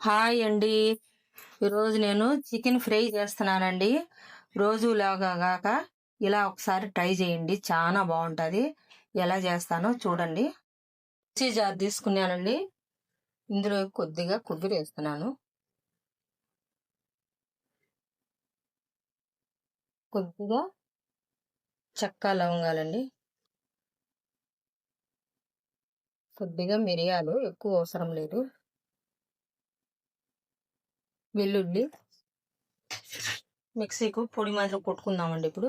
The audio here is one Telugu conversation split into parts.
హాయ్ అండి. ఈరోజు నేను చికెన్ ఫ్రై చేస్తున్నానండి. రోజులాగా కాక ఇలా ఒకసారి ట్రై చేయండి. చాలా బాగుంటుంది. ఎలా చేస్తానో చూడండి. మిక్సీ జార్ తీసుకున్నానండి. ఇందులో కొద్దిగా కొబ్బరి వేస్తున్నాను. కొద్దిగా చెక్క లవంగాలండి. కొద్దిగా మిరియాలు ఎక్కువ అవసరం లేదు. వెల్లుల్లి మిక్సీకు పొడి మాదిరి కొట్టుకుందామండి ఇప్పుడు.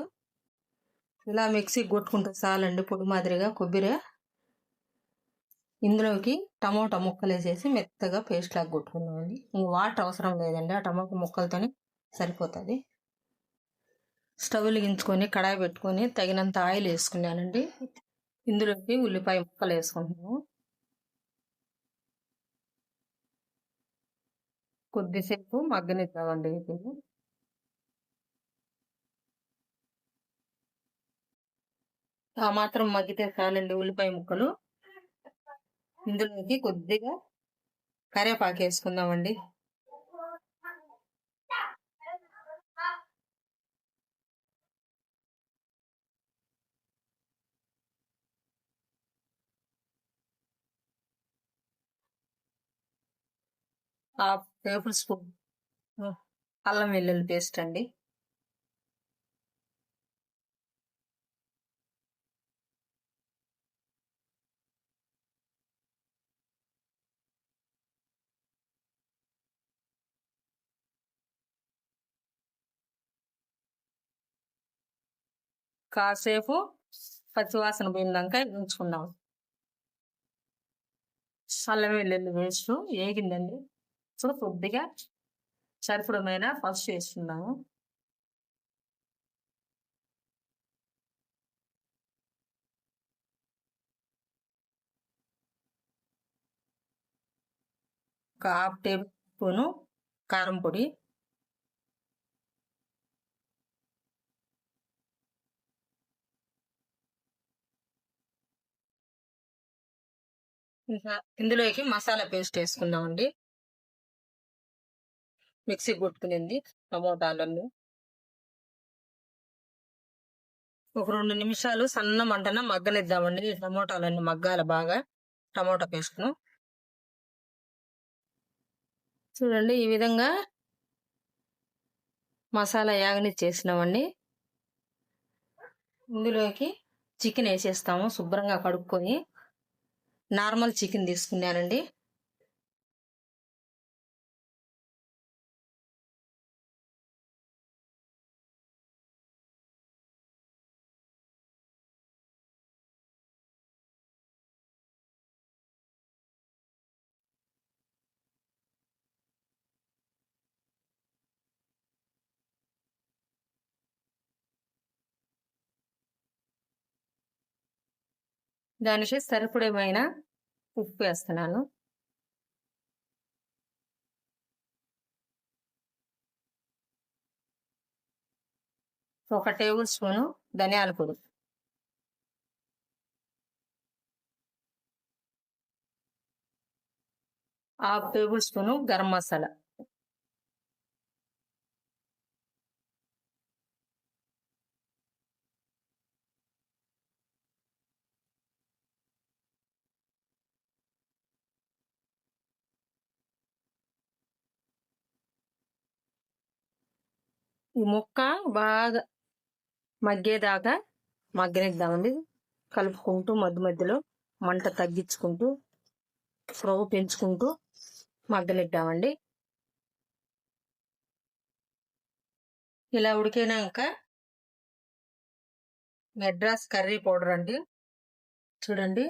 ఇలా మిక్సీ కొట్టుకుంటే చాలండి పొడి మాదిరిగా కొబ్బరి. ఇందులోకి టమోటా ముక్కలు వేసేసి మెత్తగా పేస్ట్ లాగా కొట్టుకుందామండి. ఇంక వాటర్ అవసరం లేదండి ఆ టమోటా ముక్కలతోనే సరిపోతుంది. స్టవ్ వెలిగించుకొని కడాయి పెట్టుకొని తగినంత ఆయిల్ వేసుకున్నానండి. ఇందులోకి ఉల్లిపాయ ముక్కలు వేసుకుంటున్నాము. కొద్దిసేపు మగ్గనిద్దామండి ఇది ఆ మాత్రం మగ్గితే చాలండి ఉల్లిపాయ ముక్కలు. ఇందులోకి కొద్దిగా కరివేపాకు వేసుకుందామండి. Half table spoon. అల్లం వెల్లుల్లి పేస్ట్ అండి. కాసేపు పచ్చివాసన పోయిందాక ఉంచుకుందాం. అల్లం వెల్లుల్లి పేస్ట్ వేగిందండి ఇప్పుడు కొద్దిగా సరిపడమైన? ఫస్ట్ వేస్తున్నాము ఒక హాఫ్ టేబుల్ స్పూను కారం పొడి. ఇందులోకి మసాలా పేస్ట్ వేసుకుందామండి. మిక్సీ కొట్టుకునింది టమోటాలన్నీ ఒక రెండు నిమిషాలు సన్న మంటన మగ్గనిద్దామండి. టమోటాలన్నీ మగ్గాల బాగా. టమోటా పేస్ట్ను చూడండి ఈ విధంగా మసాలా యాగని చేసినామండి ఇందులోకి చికెన్ వేసేస్తాము శుభ్రంగా కడుక్కొని. నార్మల్ చికెన్ తీసుకున్నానండి. దానికి సరిపడేమైన ఉప్పు వేస్తున్నాను. ఒక టేబుల్ స్పూను ధనియాల పొడి. Half table spoon garam masala. ఈ ముక్క బాగా మగ్గేదాకా మగ్గనిద్దామండి కలుపుకుంటూ మధ్య మధ్యలో మంట తగ్గించుకుంటూ స్టవ్ పెంచుకుంటూ మగ్గనిద్దామండి. ఇలా ఉడికినాక మెడ్రాస్ కర్రీ పౌడర్ అండి. చూడండి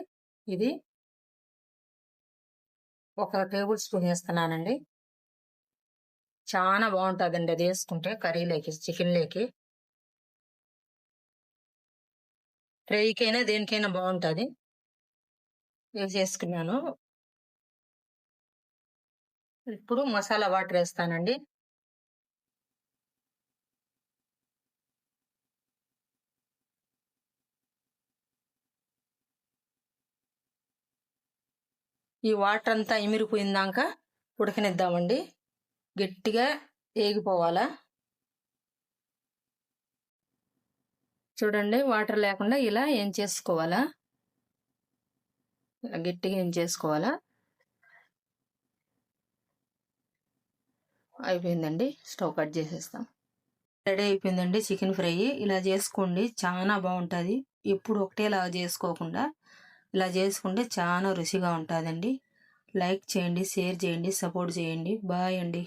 ఇది ఒక టేబుల్ స్పూన్ వేస్తున్నానండి. చాలా బాగుంటుందండి. అది వేసుకుంటే కర్రీలోకి చికెన్లోకి. ఫ్రైకైనా దేనికైనా బాగుంటుంది. చేసుకున్నాను. ఇప్పుడు మసాలా వాటర్ వేస్తానండి. ఈ వాటర్ అంతా ఇమిరిపోయిందాక ఉడకనిద్దామండి. గట్టిగా ఏగిపోవాలా? చూడండి వాటర్ లేకుండా ఇలా ఏం చేసుకోవాలా గట్టిగా ఏం చేసుకోవాలా అయిపోయిందండి. స్టవ్ కట్ చేసేస్తాం. రెడీ అయిపోయిందండి చికెన్ ఫ్రై. ఇలా చేసుకోండి చాలా బాగుంటుంది. ఎప్పుడు ఒకటేలా చేసుకోకుండా ఇలా చేసుకుంటే చాలా రుచిగా ఉంటుందండి. లైక్ చేయండి షేర్ చేయండి సపోర్ట్ చేయండి. బాయ్ అండి.